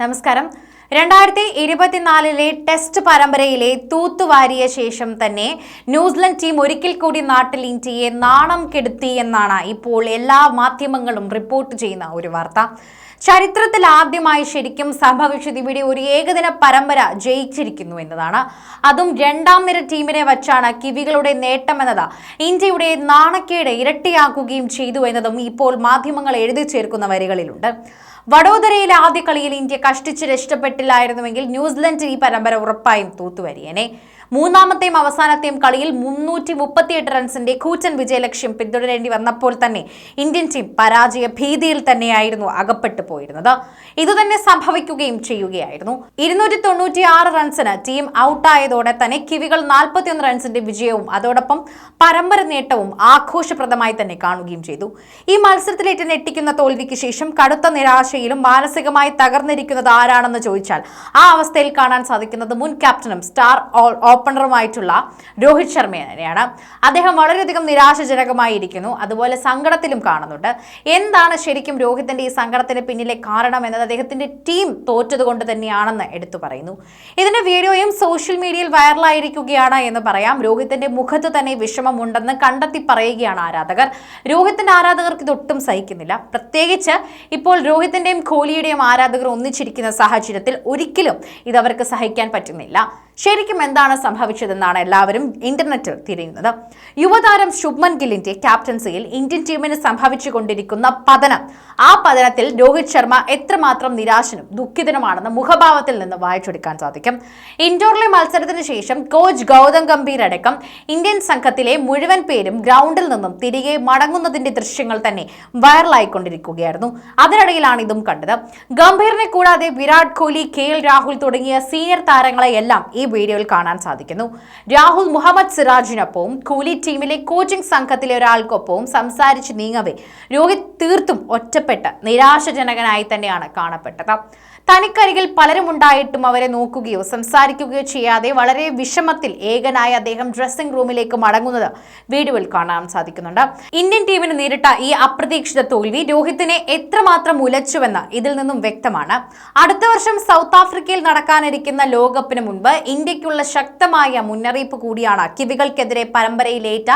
നമസ്കാരം. രണ്ടായിരത്തി ഇരുപത്തിനാലിലെ ടെസ്റ്റ് പരമ്പരയിലെ തൂത്തുവാരിയ ശേഷം തന്നെ ന്യൂസിലൻഡ് ടീം ഒരിക്കൽ കൂടി നാട്ടിൽ ഇന്ത്യയെ നാണം കെടുത്തി എന്നാണ് ഇപ്പോൾ എല്ലാ മാധ്യമങ്ങളും റിപ്പോർട്ട് ചെയ്യുന്ന ഒരു വാർത്ത. ചരിത്രത്തിൽ ആദ്യമായി ശരിക്കും സംഭവിച്ചത് ഇവിടെ ഒരു ഏകദിന പരമ്പര ജയിച്ചിരിക്കുന്നു എന്നതാണ്. അതും രണ്ടാം നിര ടീമിനെ വച്ചാണ് കിവികളുടെ നേട്ടമെന്നത് ഇന്ത്യയുടെ നാണക്കേട് ഇരട്ടിയാക്കുകയും ചെയ്തു എന്നതും ഇപ്പോൾ മാധ്യമങ്ങൾ എഴുതി ചേർക്കുന്ന വരികളിലുണ്ട്. വഡോദരയിലെ ആദ്യ കളിയിൽ ഇന്ത്യ കഷ്ടിച്ച് രക്ഷപ്പെട്ടില്ലായിരുന്നുവെങ്കിൽ ന്യൂസിലൻഡ് ഈ പരമ്പര ഉറപ്പായും തൂത്തുവരിയേനെ. മൂന്നാമത്തെയും അവസാനത്തെയും കളിയിൽ മുന്നൂറ്റി മുപ്പത്തിയെട്ട് റൺസിന്റെ കൂറ്റൻ വിജയലക്ഷ്യം പിന്തുടരേണ്ടി വന്നപ്പോൾ തന്നെ ഇന്ത്യൻ ടീം പരാജയ ഭീതിയിൽ തന്നെയായിരുന്നു അകപ്പെട്ടു പോയിരുന്നത്. ഇതുതന്നെ സംഭവിക്കുകയും ചെയ്യുകയായിരുന്നു. ഇരുന്നൂറ്റി തൊണ്ണൂറ്റി ആറ് റൺസിന് ടീം ഔട്ടായതോടെ തന്നെ കിവികൾ നാൽപ്പത്തിയൊന്ന് റൺസിന്റെ വിജയവും അതോടൊപ്പം പരമ്പര നേട്ടവും ആഘോഷപ്രദമായി തന്നെ കാണുകയും ചെയ്തു. ഈ മത്സരത്തിലേറ്റ് ഞെട്ടിക്കുന്ന തോൽവിക്ക് ശേഷം കടുത്ത നിരാശയിലും മാനസികമായി തകർന്നിരിക്കുന്നത് ആരാണെന്ന് ചോദിച്ചാൽ ആ അവസ്ഥയിൽ കാണാൻ സാധിക്കുന്നത് മുൻ ക്യാപ്റ്റനും സ്റ്റാർ ഓൾ- ഓപ്പണറുമായിട്ടുള്ള രോഹിത് ശർമ്മ തന്നെയാണ് അദ്ദേഹം വളരെയധികം നിരാശജനകമായിരിക്കുന്നു. അതുപോലെ സങ്കടത്തിലും കാണുന്നുണ്ട്. എന്താണ് ശരിക്കും രോഹിത്തിന്റെ ഈ സങ്കടത്തിന് പിന്നിലെ കാരണം എന്നത് അദ്ദേഹത്തിന്റെ ടീം തോറ്റത് കൊണ്ട് തന്നെയാണെന്ന് എടുത്തു പറയുന്നു. ഇതിന്റെ വീഡിയോയും സോഷ്യൽ മീഡിയയിൽ വൈറലായിരിക്കുകയാണ് എന്ന് പറയാം. രോഹിത്തിന്റെ മുഖത്ത് തന്നെ വിഷമമുണ്ടെന്ന് കണ്ടെത്തി പറയുകയാണ് ആരാധകർ. രോഹിത്തിന്റെ ആരാധകർക്ക് ഇതൊട്ടും സഹിക്കുന്നില്ല. പ്രത്യേകിച്ച് ഇപ്പോൾ രോഹിത്തിന്റെയും കോഹ്ലിയുടെയും ആരാധകർ ഒന്നിച്ചിരിക്കുന്ന സാഹചര്യത്തിൽ ഒരിക്കലും ഇതവർക്ക് സഹിക്കാൻ പറ്റുന്നില്ല. ശരിക്കും എന്താണ് സംഭവിച്ചതെന്നാണ് എല്ലാവരും ഇന്റർനെറ്റിൽ തിരിയുന്നത്. യുവതാരം ശുഭ്മൻ ഗില്ലിന്റെ ക്യാപ്റ്റൻസിയിൽ ഇന്ത്യൻ ടീമിന് സംഭവിച്ചുകൊണ്ടിരിക്കുന്ന പതനം. ആ പതനത്തിൽ രോഹിത് ശർമ്മ എത്രമാത്രം നിരാശനും ദുഃഖിതനുമാണെന്ന് മുഖഭാവത്തിൽ നിന്ന് വായിച്ചെടുക്കാൻ സാധിക്കും. ഇൻഡോറിലെ മത്സരത്തിന് ശേഷം കോച്ച് ഗൗതം ഗംഭീർ അടക്കം ഇന്ത്യൻ സംഘത്തിലെ മുഴുവൻ പേരും ഗ്രൗണ്ടിൽ നിന്നും തിരികെ മടങ്ങുന്നതിന്റെ ദൃശ്യങ്ങൾ തന്നെ വൈറലായിക്കൊണ്ടിരിക്കുകയായിരുന്നു അതിനിടയിലാണ് ഇതും കണ്ടത്. ഗംഭീറിനെ കൂടാതെ വിരാട് കോഹ്ലി കെ എൽ രാഹുൽ തുടങ്ങിയ സീനിയർ താരങ്ങളെയെല്ലാം ഈ വീഡിയോയിൽ കാണാൻ സാധിക്കുന്നു. രാഹുൽ മുഹമ്മദ് സിറാജിനൊപ്പവും കൂലി ടീമിലെ കോച്ചിംഗ് സംഘത്തിലെ ഒരാൾക്കൊപ്പവും സംസാരിച്ച് നീങ്ങവേ രോഹിത് തീർത്തും ഒറ്റപ്പെട്ട് നിരാശജനകനായി തന്നെയാണ് കാണപ്പെട്ടത്. തനിക്കരികിൽ പലരും ഉണ്ടായിട്ടും അവരെ നോക്കുകയോ സംസാരിക്കുകയോ ചെയ്യാതെ വളരെ വിഷമത്തിൽ ഏകനായ അദ്ദേഹം ഡ്രസ്സിംഗ് റൂമിലേക്ക് മടങ്ങുന്നത് വീഡിയോയിൽ കാണാൻ സാധിക്കുന്നുണ്ട്. ഇന്ത്യൻ ടീമിന് നേരിട്ട ഈ അപ്രതീക്ഷിത തോൽവി രോഹിത്തിനെ എത്രമാത്രം ഉലച്ചുവെന്ന് ഇതിൽ നിന്നും വ്യക്തമാണ്. അടുത്ത വർഷം സൗത്ത് ആഫ്രിക്കയിൽ നടക്കാനിരിക്കുന്ന ലോകകപ്പിന് മുൻപ് ഇന്ത്യക്കുള്ള ശക്തമായ മുന്നറിയിപ്പ് കൂടിയാണ്. കിവികൾക്കെതിരെ പരമ്പരയിലേറ്റ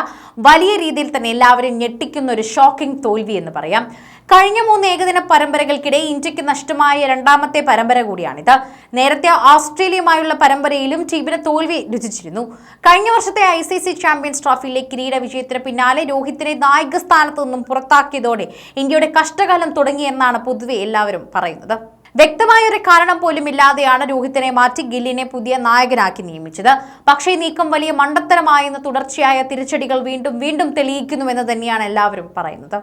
വലിയ രീതിയിൽ തന്നെ എല്ലാവരും ഞെട്ടിക്കുന്ന ഒരു ഷോക്കിംഗ് തോൽവി എന്ന് പറയാം. കഴിഞ്ഞ മൂന്ന് ഏകദിന പരമ്പരകൾക്കിടെ ഇന്ത്യയ്ക്ക് നഷ്ടമായ രണ്ടാമത്തെ പരമ്പര കൂടിയാണിത്. നേരത്തെ ഓസ്ട്രേലിയയുമായുള്ള പരമ്പരയിലും ടീമിന് തോൽവി രുചിച്ചിരുന്നു. കഴിഞ്ഞ വർഷത്തെ ഐ സി സി ചാമ്പ്യൻസ് ട്രോഫിയിലെ കിരീട വിജയത്തിന് പിന്നാലെ രോഹിത്തിനെ നായക സ്ഥാനത്തു നിന്നും പുറത്താക്കിയതോടെ ഇന്ത്യയുടെ കഷ്ടകാലം തുടങ്ങിയെന്നാണ് പൊതുവെ എല്ലാവരും പറയുന്നത്. വ്യക്തമായ ഒരു കാരണം പോലും ഇല്ലാതെയാണ് രോഹിത്തിനെ മാറ്റി ഗില്ലിനെ പുതിയ നായകനാക്കി നിയമിച്ചത്. പക്ഷേ നീക്കം വലിയ മണ്ടത്തരമായെന്ന് തുടർച്ചയായ തിരിച്ചടികൾ വീണ്ടും വീണ്ടും തെളിയിക്കുന്നുവെന്ന് തന്നെയാണ് എല്ലാവരും പറയുന്നത്.